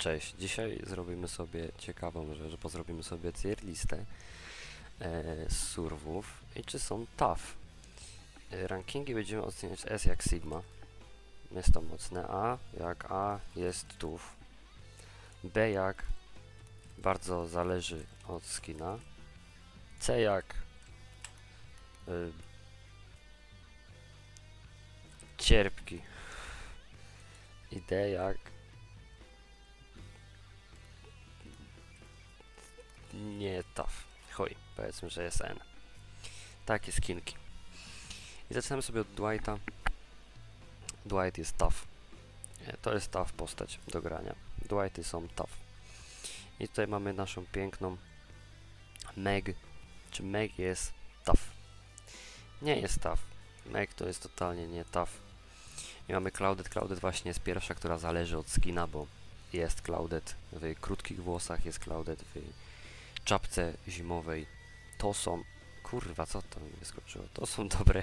Cześć, dzisiaj zrobimy sobie ciekawą rzecz, bo zrobimy sobie tier listę e, surwów i czy są tough. E, rankingi będziemy oceniać S jak Sigma. Jest to mocne A, jak A jest tough. B jak bardzo zależy od skina. C jak y, cierpki. I D jak nie tough. Chuj, powiedzmy, że jest N. Takie skinki. I zaczynamy sobie od Dwighta. Dwight jest tough. To jest tough postać do grania. Dwighty są tough. I tutaj mamy naszą piękną Meg. Czy Meg jest tough? Nie jest tough. Meg to jest totalnie nie tough. I mamy Clouded. Clouded właśnie jest pierwsza, która zależy od skina, bo jest Clouded w krótkich włosach, jest Clouded w czapce zimowej. To są, kurwa, co to mi wyskoczyło? To są dobre,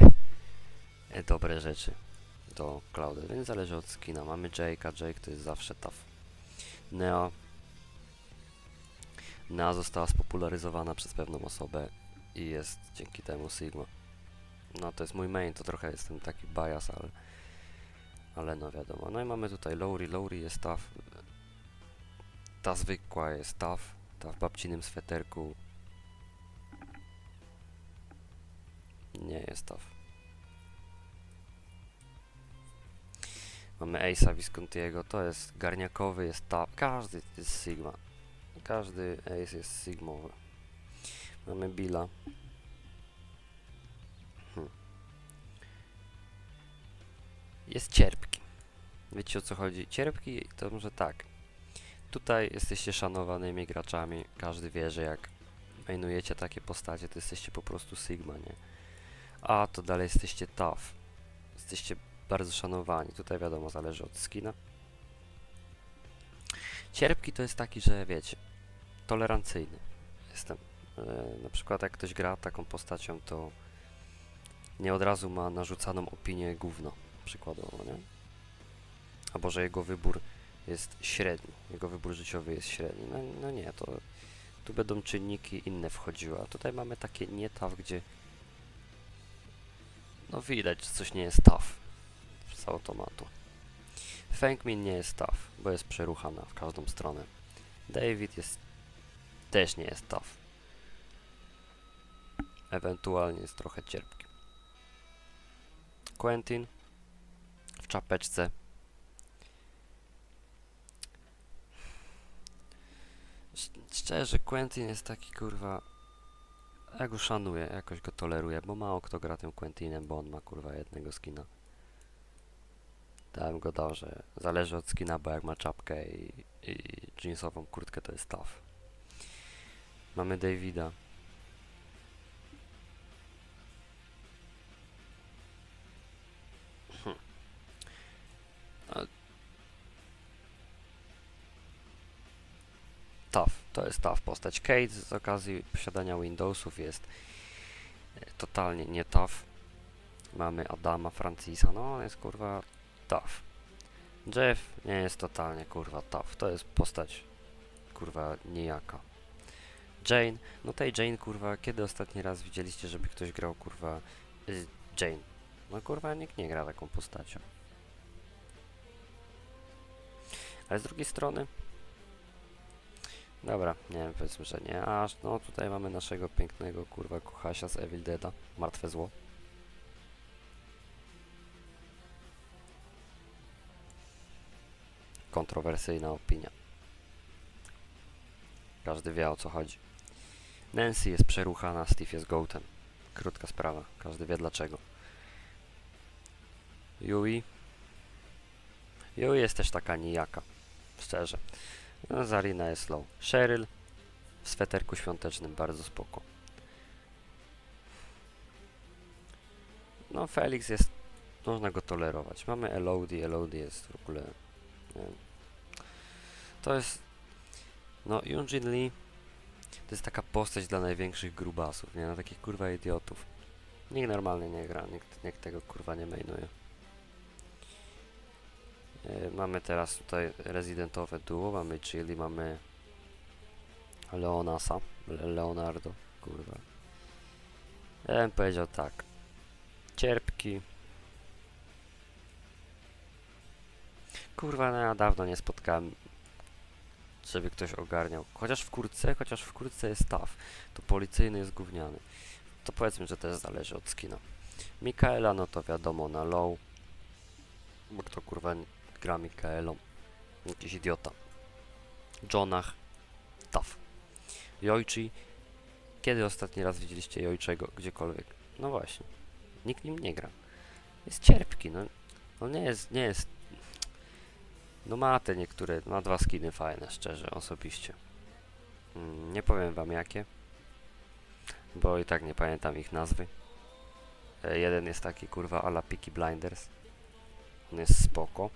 e, dobre rzeczy do Clouded, więc zależy od skina. Mamy Jake'a, Jake to jest zawsze tough. Neo. Neo została spopularyzowana przez pewną osobę i jest dzięki temu Sigma. No to jest mój main, to trochę jestem taki bias, ale ale no wiadomo. No i mamy tutaj Lowry, Lowry jest tough. Ta zwykła jest tough. Ta w babcinym sweterku nie jest tough. Mamy Ace'a Viscontiego, to jest garniakowy, jest tough. Każdy jest Sigma. Każdy Ace jest Sigmowy. Mamy Billa. Hmm. Jest cierpki. Wiecie o co chodzi? Cierpki to może tak. Tutaj jesteście szanowanymi graczami. Każdy wie, że jak mainujecie takie postacie, to jesteście po prostu Sigma, nie? A to dalej jesteście tough. Jesteście bardzo szanowani. Tutaj wiadomo, zależy od skina. Cierpki to jest taki, że wiecie, tolerancyjny jestem. E, na przykład jak ktoś gra taką postacią, to nie od razu ma narzucaną opinię gówno, przykładowo, nie? Albo że jego wybór jest średni, jego wybór życiowy jest średni. No, no nie, to tu będą czynniki inne wchodziły, a tutaj mamy takie nie tough, gdzie no widać, że coś nie jest tough z automatu. Fengmin nie jest tough, bo jest przeruchana w każdą stronę. David jest też nie jest tough. Ewentualnie jest trochę cierpki. Quentin w czapeczce. Szczerze, Quentin jest taki kurwa. Ja go szanuję, jakoś go toleruję, bo mało kto gra tym Quentinem, bo on ma kurwa jednego skina. Dałem go że zależy od skina, bo jak ma czapkę i, i jeansową kurtkę to jest tough. Mamy Davida. Hm. A- Tough, to jest tough postać. Kate z okazji posiadania Windowsów jest e, totalnie nie tough. Mamy Adama Francisa, no on jest kurwa tough. Jeff nie jest totalnie kurwa tough. To jest postać kurwa nijaka. Jane, no tej Jane kurwa, kiedy ostatni raz widzieliście, żeby ktoś grał kurwa y, Jane? No kurwa nikt nie gra taką postacią. Ale z drugiej strony Dobra, nie wiem, powiedzmy, że nie. Aż no tutaj mamy naszego pięknego kurwa kuchasia z Evil Deada, martwe zło. Kontrowersyjna opinia. Każdy wie o co chodzi. Nancy jest przeruchana, Steve jest goatem. Krótka sprawa, każdy wie dlaczego. Yui. Yui jest też taka nijaka. Szczerze. No, Zarina jest low. Cheryl w sweterku świątecznym, bardzo spoko. No, Felix jest, można go tolerować. Mamy Elodie, Elodie jest w ogóle, nie. To jest, no, Yunjin Lee to jest taka postać dla największych grubasów, nie? Na takich kurwa idiotów. Nikt normalnie nie gra, nikt, nikt tego kurwa nie mainuje. E, mamy teraz tutaj rezydentowe duo, mamy Chili, mamy Leonasa, Le Leonardo, kurwa. Ja bym powiedział tak. Cierpki. Kurwa, no ja dawno nie spotkałem, żeby ktoś ogarniał. Chociaż w kurtce, chociaż w kurtce jest staw, to policyjny jest gówniany. To powiedzmy, że też zależy od skina. Mikaela, no to wiadomo, na low. Bo kto kurwa gra Mikaelą? Jakiś idiota. Jonach. Tough. Jojchi. Kiedy ostatni raz widzieliście Jojczego gdziekolwiek? No właśnie. Nikt nim nie gra. Jest cierpki, no. No nie jest, nie jest... No ma te niektóre, ma dwa skiny fajne, szczerze, osobiście. Mm, nie powiem wam jakie. Bo i tak nie pamiętam ich nazwy. E, jeden jest taki kurwa ala Peaky Blinders. On jest spoko.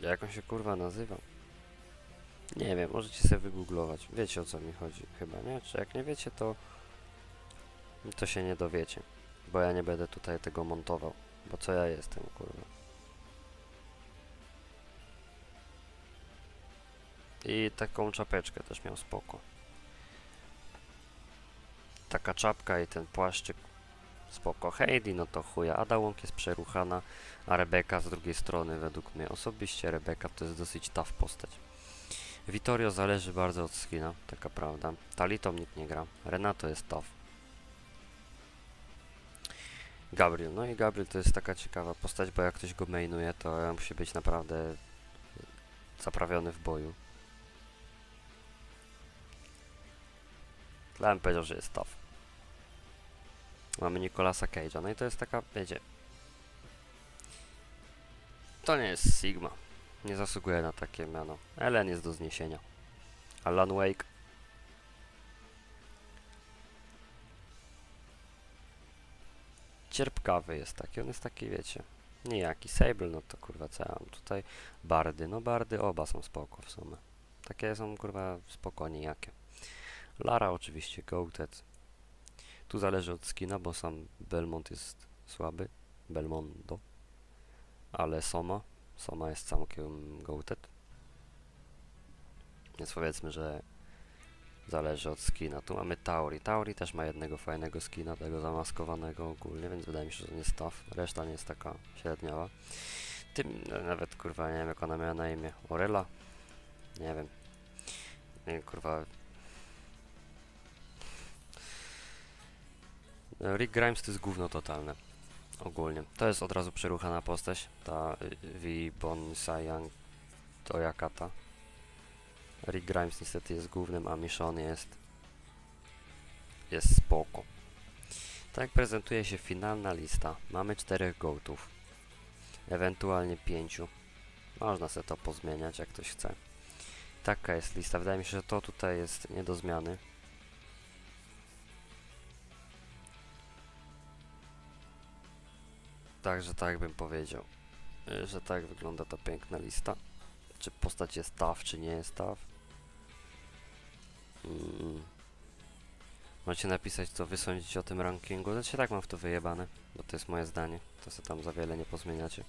Jak on się kurwa nazywa? Nie wiem, możecie sobie wygooglować. Wiecie o co mi chodzi chyba, nie? Czy jak nie wiecie, to to się nie dowiecie. Bo ja nie będę tutaj tego montował. Bo co ja jestem, kurwa. I taką czapeczkę też miał spoko. Taka czapka i ten płaszczyk spoko. Heidi, no to chuja. Ada Wong jest przeruchana, a Rebeka z drugiej strony, według mnie osobiście, Rebeka to jest dosyć tough postać. Vittorio zależy bardzo od skina, taka prawda. Talitą nikt nie gra. Renato jest tough. Gabriel, no i Gabriel to jest taka ciekawa postać, bo jak ktoś go mainuje, to musi być naprawdę zaprawiony w boju. Dla bym powiedział, że jest tough. Mamy Nicolasa Cage'a, no i to jest taka, wiecie... To nie jest Sigma. Nie zasługuje na takie miano. Ellen jest do zniesienia. Alan Wake. Cierpkawy jest taki, on jest taki, wiecie, nijaki. Sable, no to kurwa, co ja mam tutaj? Bardy, no bardy oba są spoko w sumie. Takie są kurwa spoko, nijakie. Lara oczywiście, Goated. Tu zależy od skina, bo sam Belmont jest słaby. Belmondo. Ale Soma. Soma jest całkiem goated. Więc powiedzmy, że zależy od skina. Tu mamy Tauri. Tauri też ma jednego fajnego skina, tego zamaskowanego ogólnie, więc wydaje mi się, że to nie staw. Reszta nie jest taka średniała. Tym no, nawet kurwa nie wiem jak ona miała na imię. Orela? Nie wiem. Nie, kurwa. Rick Grimes to jest gówno totalne. Ogólnie. To jest od razu przeruchana postać. Ta y, V Bon Sayang to Yakata. Rick Grimes niestety jest głównym, a Michonne jest jest spoko. Tak prezentuje się finalna lista. Mamy czterech gołtów. Ewentualnie pięciu. Można sobie to pozmieniać, jak ktoś chce. Taka jest lista. Wydaje mi się, że to tutaj jest nie do zmiany. Także tak bym powiedział, y, że tak wygląda ta piękna lista. Czy postać jest tough, czy nie jest tough. Mm. Możecie napisać, co wy sądzicie o tym rankingu. Znaczy tak mam w to wyjebane, bo to jest moje zdanie. To sobie tam za wiele nie pozmieniacie.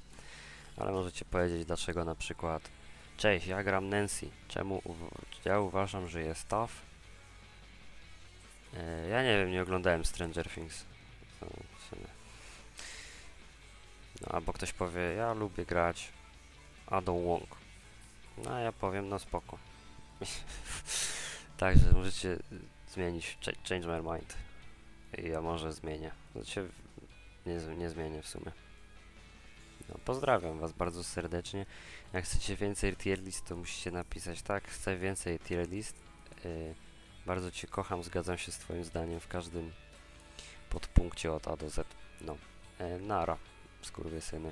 Ale możecie powiedzieć, dlaczego na przykład Cześć, ja gram Nancy. Czemu ja uważam, że jest tough? E, ja nie wiem, nie oglądałem Stranger Things. To w sumie. No, albo ktoś powie, ja lubię grać Adą Wong. No a ja powiem, no spoko. Także możecie zmienić, ch- change my mind. I ja może zmienię. Znaczy, nie, nie zmienię w sumie. No, pozdrawiam was bardzo serdecznie. Jak chcecie więcej tier list, to musicie napisać tak, chcę więcej tier list. Y, bardzo cię kocham, zgadzam się z twoim zdaniem w każdym podpunkcie od A do Z. No, e, nara, skurwysyny.